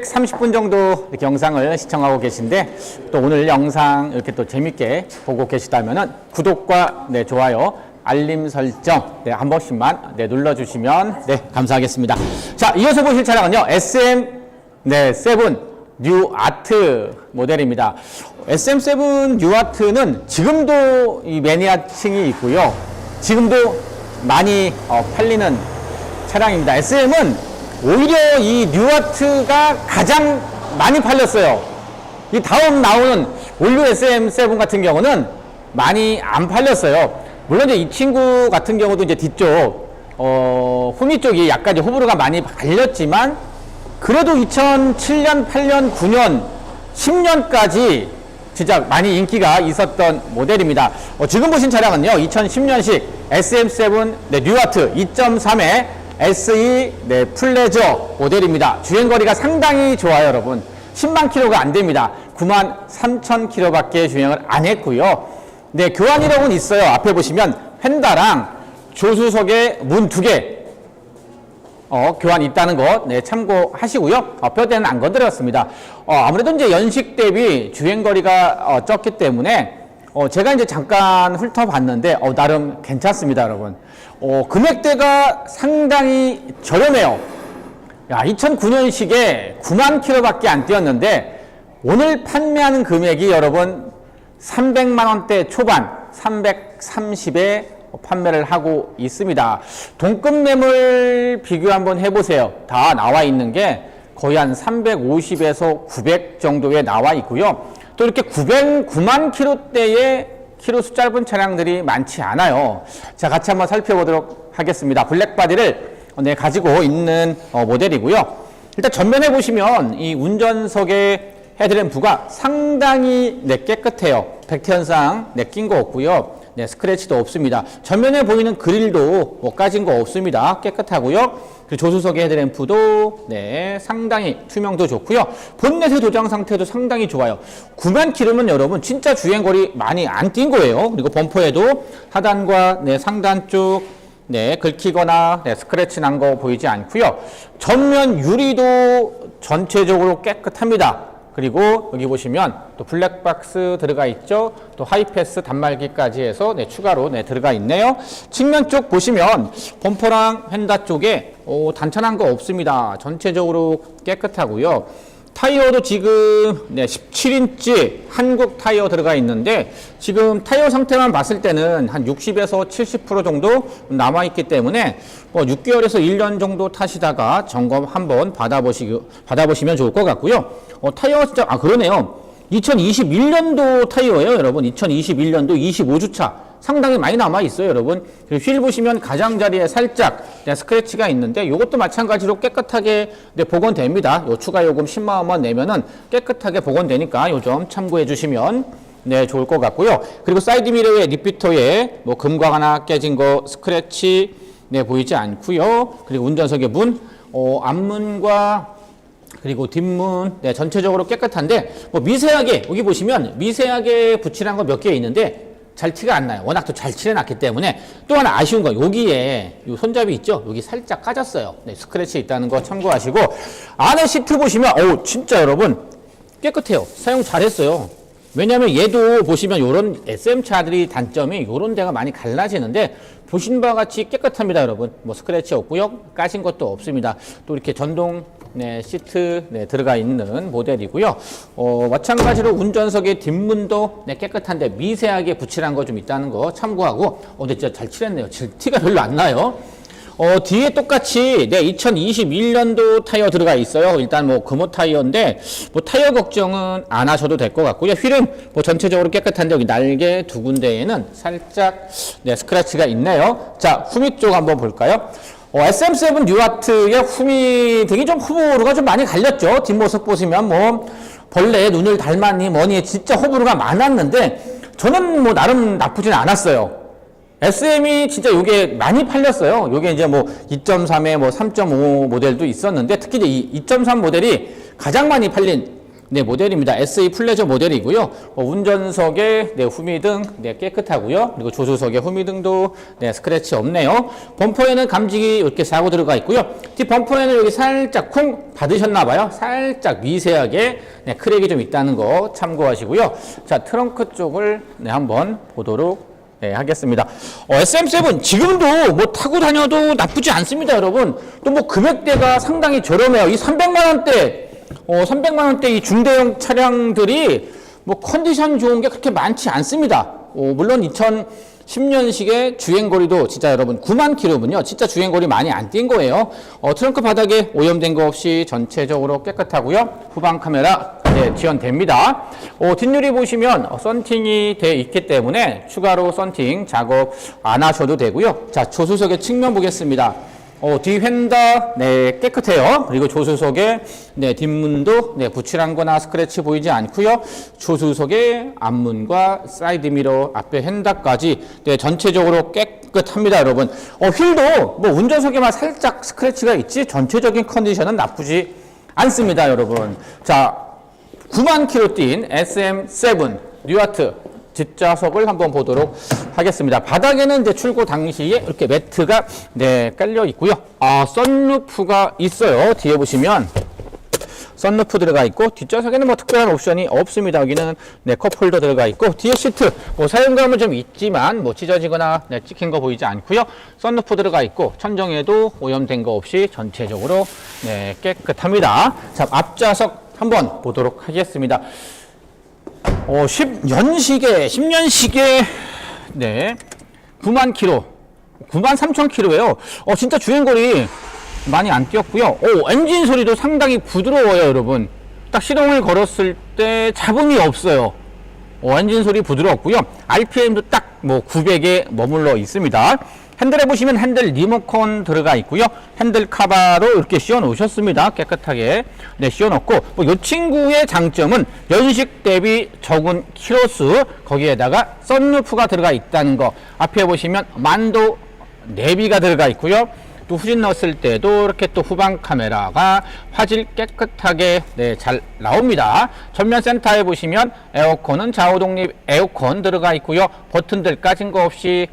30분 정도 이렇게 영상을 시청하고 계신데 또 오늘 영상 이렇게 또 재밌게 보고 계시다면은 구독과 네, 좋아요, 알림 설정 네, 한 번씩만 네, 눌러주시면 네, 감사하겠습니다. 자, 이어서 보실 차량은요, SM 네, 7 뉴 아트 모델입니다. SM7 뉴 아트는 지금도 이 매니아층이 있고요. 지금도 많이 어, 팔리는 차량입니다. SM은 오히려 이 뉴아트가 가장 많이 팔렸어요. 이 다음 나오는 올류 SM7 같은 경우는 많이 안 팔렸어요. 물론 이제 이 친구 같은 경우도 이제 뒤쪽, 어, 후미 쪽이 약간 이제 호불호가 많이 갈렸지만 그래도 2007년, 8년, 9년, 10년까지 진짜 많이 인기가 있었던 모델입니다. 어, 지금 보신 차량은요, 2010년식 SM7 네, 뉴아트 2.3의 SE 네, 플레저 모델입니다. 주행거리가 상당히 좋아요, 여러분. 10만 킬로가 안 됩니다. 9만 3천 킬로밖에 주행을 안 했고요. 네, 교환 이력은 있어요. 앞에 보시면 펜다랑 조수석에 문 두 개, 어, 교환이 있다는 것 네, 참고하시고요. 어, 뼈대는 안 건드렸습니다. 어, 아무래도 이제 연식 대비 주행거리가 어, 적기 때문에 어, 제가 이제 잠깐 훑어봤는데 어, 나름 괜찮습니다, 여러분. 어, 금액대가 상당히 저렴해요. 야, 2009년식에 9만 킬로밖에 안 뛰었는데 오늘 판매하는 금액이 여러분 300만 원대 초반 330에 판매를 하고 있습니다. 동급 매물 비교 한번 해보세요. 다 나와 있는 게 거의 한 350에서 900 정도에 나와 있고요. 또 이렇게 900, 9만 킬로대의 키로수 짧은 차량들이 많지 않아요. 자, 같이 한번 살펴보도록 하겠습니다. 블랙바디를 네, 가지고 있는 어, 모델이고요. 일단 전면에 보시면 이 운전석의 헤드램프가 상당히 네, 깨끗해요. 백태 현상 네, 낀거 없고요. 네, 스크래치도 없습니다. 전면에 보이는 그릴도 뭐 까진 거 없습니다. 깨끗하고요. 그 조수석의 헤드램프도 네, 상당히 투명도 좋고요. 본넷의 도장 상태도 상당히 좋아요. 9만 킬로면 여러분 진짜 주행거리 많이 안 뛴 거예요. 그리고 범퍼에도 하단과 네, 상단 쪽 네, 긁히거나 네, 스크래치 난 거 보이지 않고요. 전면 유리도 전체적으로 깨끗합니다. 그리고 여기 보시면 또 블랙박스 들어가 있죠. 또 하이패스 단말기까지 해서 네, 추가로 네, 들어가 있네요. 측면 쪽 보시면 범퍼랑 휀다 쪽에 오, 단단한 거 없습니다. 전체적으로 깨끗하고요. 타이어도 지금 네, 17인치 한국 타이어 들어가 있는데 지금 타이어 상태만 봤을 때는 한 60에서 70% 정도 남아 있기 때문에 뭐 6개월에서 1년 정도 타시다가 점검 한번 받아보시 받아보시면 좋을 것 같고요. 어, 타이어 진짜 아 그러네요. 2021년도 타이어예요, 여러분. 2021년도 25주차. 상당히 많이 남아 있어요, 여러분. 그리고 휠 보시면 가장자리에 살짝 네, 스크래치가 있는데 이것도 마찬가지로 깨끗하게 네, 복원됩니다. 요 추가 요금 10만 원만 내면은 깨끗하게 복원되니까 요 점 참고해 주시면 네, 좋을 것 같고요. 그리고 사이드 미러의 리피터에 뭐 금광 하나 깨진 거 스크래치 네, 보이지 않고요. 그리고 운전석의 문, 어, 앞문과 그리고 뒷문 네, 전체적으로 깨끗한데 뭐 미세하게 여기 보시면 미세하게 붙이는 거 몇 개 있는데 잘 티가 안 나요. 워낙 또 잘 칠해놨기 때문에 또 하나 아쉬운 거 여기에 요 손잡이 있죠? 여기 살짝 까졌어요. 네, 스크래치 있다는 거 참고하시고 안에 시트 보시면 어우 진짜 여러분 깨끗해요. 사용 잘했어요. 왜냐하면 얘도 보시면 요런 SM 차들이 단점이 요런 데가 많이 갈라지는데 보신 바와 같이 깨끗합니다, 여러분. 뭐 스크래치 없고요, 까진 것도 없습니다. 또 이렇게 전동 네, 시트 네, 들어가 있는 모델이고요. 어, 마찬가지로 운전석의 뒷문도 네, 깨끗한데 미세하게 붙이란 거 좀 있다는 거 참고하고 어, 근데 진짜 잘 칠했네요. 질 티가 별로 안 나요. 어, 뒤에 똑같이 네, 2021년도 타이어 들어가 있어요. 일단 뭐 금호 타이어인데 뭐 타이어 걱정은 안 하셔도 될 것 같고요. 휠은 뭐 전체적으로 깨끗한데 여기 날개 두 군데에는 살짝 네, 스크래치가 있네요. 자, 후미 쪽 한번 볼까요? 어, SM7 뉴아트의 후미 등이 좀 호불호가 좀 많이 갈렸죠. 뒷모습 보시면 뭐 벌레 눈을 닮았니 뭐니 진짜 호불호가 많았는데 저는 뭐 나름 나쁘진 않았어요. SM이 진짜 요게 많이 팔렸어요. 요게 이제 뭐 2.3에 뭐 3.5 모델도 있었는데 특히 이제 이2.3 모델이 가장 많이 팔린 네, 모델입니다. SE 플레저 모델이고요. 어, 운전석에 네, 후미등 네, 깨끗하고요. 그리고 조수석에 후미등도 네, 스크래치 없네요. 범퍼에는 감지기 이렇게 사고 들어가 있고요. 뒷 범퍼에는 여기 살짝 콩 받으셨나 봐요. 살짝 미세하게 네, 크랙이 좀 있다는 거 참고하시고요. 자, 트렁크 쪽을 네, 한번 보도록 네, 하겠습니다. 어, SM7 지금도 뭐 타고 다녀도 나쁘지 않습니다, 여러분. 또 뭐 금액대가 상당히 저렴해요. 이 300만 원대, 어, 300만 원대 이 중대형 차량들이 뭐 컨디션 좋은 게 그렇게 많지 않습니다. 어, 물론 2010년식의 주행거리도 진짜 여러분 9만 킬로면요. 진짜 주행거리 많이 안 뛴 거예요. 어, 트렁크 바닥에 오염된 거 없이 전체적으로 깨끗하고요. 후방 카메라 네, 지원됩니다. 어, 뒷유리 보시면 어, 썬팅이 돼 있기 때문에 추가로 썬팅 작업 안 하셔도 되고요. 자, 조수석의 측면 보겠습니다. 어, 뒤 휀다 네, 깨끗해요. 그리고 조수석의 네, 뒷문도 네, 부칠한 거나 스크래치 보이지 않고요. 조수석의 앞문과 사이드 미러, 앞에 휀다까지 네, 전체적으로 깨끗합니다, 여러분. 어, 휠도 뭐 운전석에만 살짝 스크래치가 있지 전체적인 컨디션은 나쁘지 않습니다, 여러분. 자, 9만 킬로 뛴 SM7 뉴아트 뒷좌석을 한번 보도록 하겠습니다. 바닥에는 이제 출고 당시에 이렇게 매트가 네, 깔려 있고요. 아, 썬루프가 있어요. 뒤에 보시면 썬루프 들어가 있고 뒷좌석에는 뭐 특별한 옵션이 없습니다. 여기는 네, 컵홀더 들어가 있고 뒤에 시트 뭐 사용감은 좀 있지만 뭐 찢어지거나 네, 찍힌 거 보이지 않고요. 썬루프 들어가 있고 천정에도 오염된 거 없이 전체적으로 네, 깨끗합니다. 자, 앞좌석 한번 보도록 하겠습니다. 어, 10년식에 10년식에 네. 9만 킬로. 9만 3천 킬로예요. 어, 진짜 주행거리 많이 안 뛰었고요. 오, 엔진 소리도 상당히 부드러워요, 여러분. 딱 시동을 걸었을 때 잡음이 없어요. 어, 엔진 소리 부드럽고요. RPM도 딱 뭐 900에 머물러 있습니다. 핸들에 보시면 핸들 리모컨 들어가 있고요. 핸들 카바로 이렇게 씌워 놓으셨습니다. 깨끗하게 네, 씌워 놓고 뭐 이 친구의 장점은 연식 대비 적은 키로수 거기에다가 썬루프가 들어가 있다는 거. 앞에 보시면 만도 내비가 들어가 있고요. 또 후진 넣었을 때도 이렇게 또 후방 카메라가 화질 깨끗하게 네, 잘 나옵니다. 전면 센터에 보시면 에어컨은 좌우 독립 에어컨 들어가 있고요. 버튼들 까진 거 없이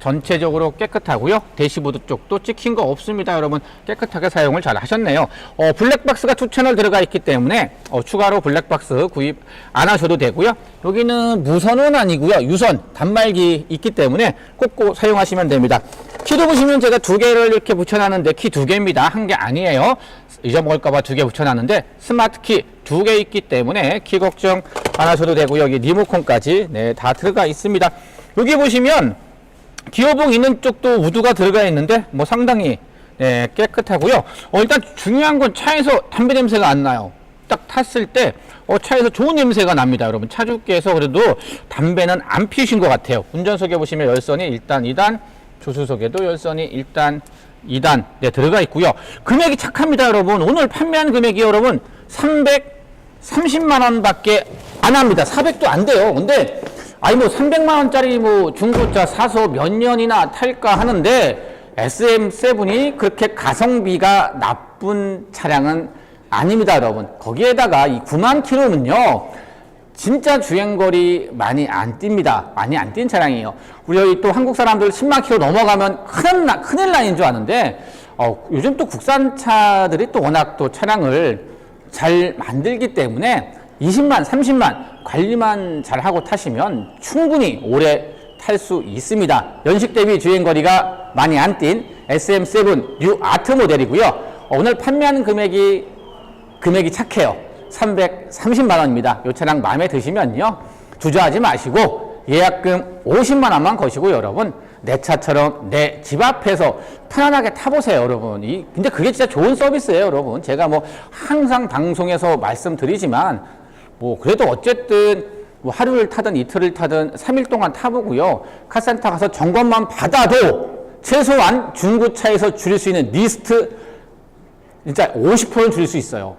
전체적으로 깨끗하고요. 대시보드 쪽도 찍힌 거 없습니다. 여러분 깨끗하게 사용을 잘 하셨네요. 어, 블랙박스가 두 채널 들어가 있기 때문에 어, 추가로 블랙박스 구입 안 하셔도 되고요. 여기는 무선은 아니고요. 유선 단말기 있기 때문에 꽂고 사용하시면 됩니다. 키도 보시면 제가 두 개를 이렇게 붙여놨는데 키 두 개입니다. 한 개 아니에요. 잊어먹을까봐 두 개 붙여놨는데 스마트 키 두 개 있기 때문에 키 걱정 안 하셔도 되고요. 여기 리모컨까지 네, 다 들어가 있습니다. 여기 보시면 기어봉 있는 쪽도 우드가 들어가 있는데 뭐 상당히 예, 깨끗하고요. 어, 일단 중요한 건 차에서 담배 냄새가 안 나요. 딱 탔을 때 어, 차에서 좋은 냄새가 납니다, 여러분. 차주께서 그래도 담배는 안 피우신 것 같아요. 운전석에 보시면 열선이 1단, 2단, 조수석에도 열선이 1단, 2단 네, 들어가 있고요. 금액이 착합니다, 여러분. 오늘 판매한 금액이 여러분 330만 원밖에 안 합니다. 400도 안 돼요. 근데 아니 뭐 300만 원짜리 뭐 중고차 사서 몇 년이나 탈까 하는데 SM7이 그렇게 가성비가 나쁜 차량은 아닙니다, 여러분. 거기에다가 이 9만 킬로는요. 진짜 주행거리 많이 안 띱니다. 많이 안 뛴 차량이에요. 우리 여기 또 한국 사람들 10만 킬로 넘어가면 큰일, 나, 큰일 나인 줄 아는데, 어, 요즘 또 국산차들이 또 워낙 또 차량을 잘 만들기 때문에 20만, 30만 관리만 잘 하고 타시면 충분히 오래 탈 수 있습니다. 연식 대비 주행거리가 많이 안 뛴 SM7 뉴 아트 모델이고요. 어, 오늘 판매하는 금액이 금액이 착해요. 330만 원입니다. 이 차량 마음에 드시면요. 주저하지 마시고 예약금 50만 원만 거시고 여러분 내 차처럼 내 집 앞에서 편안하게 타보세요, 여러분. 이 근데 그게 진짜 좋은 서비스예요, 여러분. 제가 뭐 항상 방송에서 말씀드리지만 뭐 그래도 어쨌든 뭐 하루를 타든 이틀을 타든 3일 동안 타보고요. 카센터 가서 점검만 받아도 최소한 중고차에서 줄일 수 있는 리스트 진짜 50%는 줄일 수 있어요.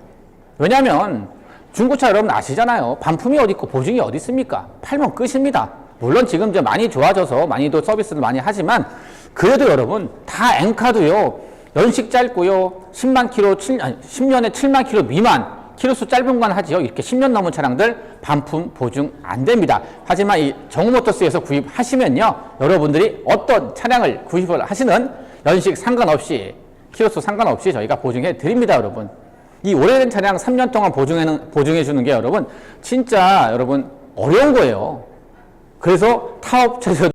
왜냐하면 중고차 여러분 아시잖아요. 반품이 어디 있고 보증이 어디 있습니까? 팔면 끝입니다. 물론 지금 이제 많이 좋아져서 많이도 서비스를 많이 하지만 그래도 여러분 다 N카드요. 연식 짧고요. 10만 키로 7, 아니, 10년에 7만 키로 미만 키로수 짧은 건 하지요. 이렇게 10년 넘은 차량들 반품 보증 안 됩니다. 하지만 이 정모터스에서 구입하시면요. 여러분들이 어떤 차량을 구입을 하시는 연식 상관없이 키로수 상관없이 저희가 보증해 드립니다, 여러분. 이 오래된 차량 3년 동안 보증해, 보증해주는 게 여러분, 진짜 여러분, 어려운 거예요. 그래서 타업체제도